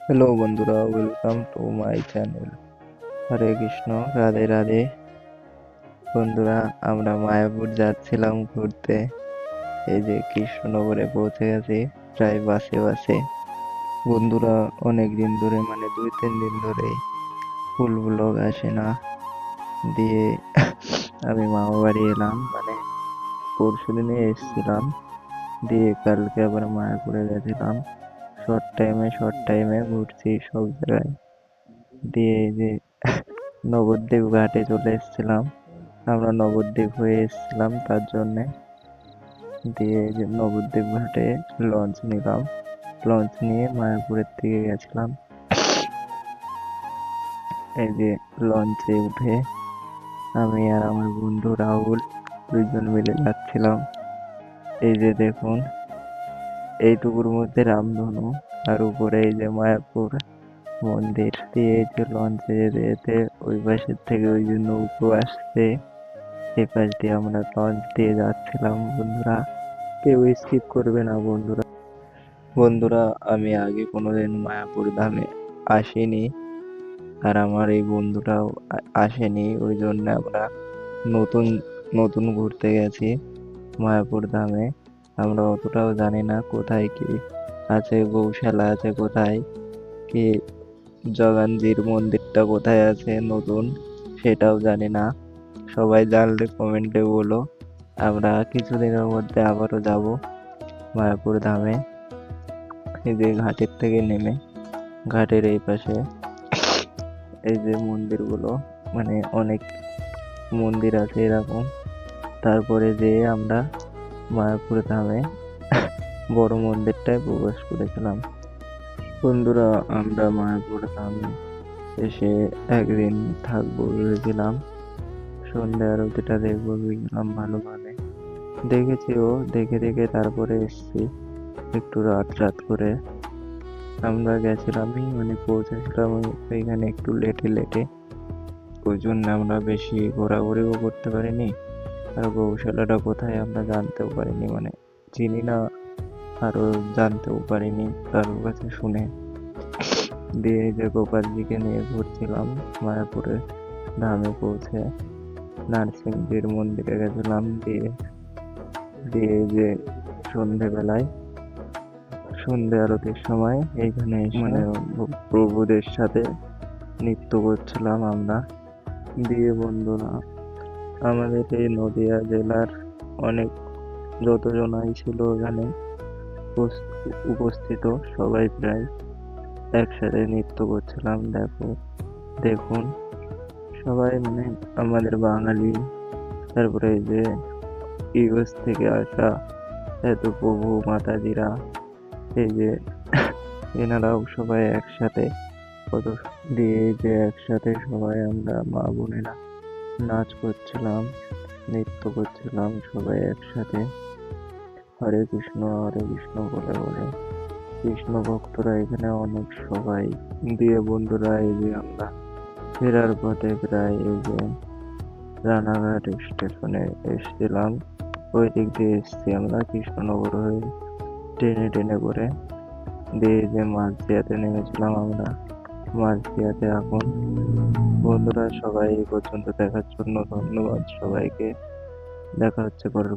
Hello বন্ধুরা welcome to my channel Hare Krishna Radhe Radhe বন্ধুরা, আমরা মায়াপুর যাচ্ছিলাম ঘুরতে। এই যে কৃষ্ণনগরে পৌঁছে গেছি, প্রায় বাসে বাসে। বন্ধুরা, অনেক দিন ধরে মানে দুই, তিন দিন ধরে ফুল ব্লগ আসে না। দিয়ে আমি মামা বাড়ি এলাম মানে পরশু দিনে এসেছিলাম। দিয়ে কালকে আবার মায়াপুরে গেছিলাম। শর্ট টাইমে শর্ট টাইমে ঘুরছি সব জায়গায়। দিয়ে এই যে নবদ্বীপ ঘাটে চলে এসেছিলাম। আমরা নবদ্বীপ হয়ে এসেছিলাম তার জন্যে। দিয়ে যে নবদ্বীপ ঘাটে লঞ্চ নিলাম। লঞ্চ নিয়ে মায়াপুরের দিকে গেছিলাম। এই যে লঞ্চে উঠে আমি আর আমার বন্ধু রাহুল দুইজন মিলে যাচ্ছিলাম। এই যে দেখুন এইটুকুর মধ্যে রামধনু আর উপরে এই যে মায়াপুর মন্দির দিয়ে এই যে লঞ্চে যেতে যেতে ওই পাশের থেকে ওই যে নৌকো আসছে। এ পাশ দিয়ে আমরা লঞ্চ দিয়ে যাচ্ছিলাম বন্ধুরা। কেউ স্কিপ করবে না বন্ধুরা। বন্ধুরা, আমি আগে কোনোদিন মায়াপুর ধামে আসিনি আর আমার এই বন্ধুরাও আসেনি। ওই জন্য আমরা নতুন নতুন ঘুরতে গেছি মায়াপুর ধামে। আমরা অতটাও জানি না কোথায় কি আছে, গৌশালা আছে কোথায়, কি জগানজির মন্দিরটা কোথায় আছে, নতুন সেটাও জানি না। সবাই জানলে কমেন্টে বলো। আমরা কিছুদিনের মধ্যে আবারও যাব মায়াপুর ধামে, এই যে ঘাটের থেকে নেমে, ঘাটের এই পাশে। এই যে মন্দিরগুলো মানে অনেক মন্দির আছে এরকম। তারপরে যে আমরা মায়াপুর ধামে বড় মন্দিরটায় প্রবেশ করেছিলাম। বন্ধুরা, আমরা মায়াপুর ধামে এসে একদিন থাকব ভেবেছিলাম। সন্ধ্যা আরতিটা দেখব ভেবেছিলাম ভালোভাবে দেখেছিও দেখে দেখে তারপরে এসছি একটু রাত রাত করে। আমরা গেছিলামই মানে পৌঁছেছিলাম ওই- ওইখানে একটু লেটে লেটে। ওই জন্য আমরা বেশি ঘোরাঘুরিও করতে পারিনি। আর গৌশালাটা কোথায় আমরা জানতেও পারিনি মানে চিনি না আরও জানতেও পারিনি কারোর কাছে শুনে। দিয়ে যে গোপালজিকে নিয়ে ঘুরছিলাম মায়াপুরে ধামে পৌঁছে নার্সিংজির মন্দিরে গেছিলাম দিয়ে দিয়ে যে সন্ধেবেলায় সন্ধে আরতির সময় এইখানে মানে প্রভুদের সাথে নৃত্য করছিলাম আমরা। দিয়ে বন্ধুরা আমাদের এই নদিয়া জেলার অনেক যতজনাই ছিল উপস- উপস্থিত, সবাই প্রায় একসাথে নৃত্য করছিলাম। দেখো, দেখুন, সবাই মানে আমাদের বাঙালি। তারপরে যে ইউএস থেকে আসা এত প্রভু মাতাজিরা, এই যে এনারাও সবাই একসাথে, কত দিয়ে যে একসাথে সবাই আমরা মা বোনেরা নাচ করছিলাম, নৃত্য করছিলাম সবাই একসাথে। হরে কৃষ্ণ হরে কৃষ্ণ বলে বলে। কৃষ্ণ ভক্তরা এখানে অনেক সবাই। দিয়ে বন্ধুরা এই যে আমরা ফেরার পথে প্রায় এই যে রানাঘাট স্টেশনে এসেছিলাম। ওই দিক দিয়ে এসছি আমরা কৃষ্ণনগর হয়ে। ট্রেনে ট্রেনে করে। দিয়ে যে মাঝদিয়াতে নেমেছিলাম আমরা। মাঝদিয়াতে এখন বন্ধুরা সবাই এই পর্যন্ত দেখার জন্য ধন্যবাদ। সবাইকে দেখা হচ্ছে পরের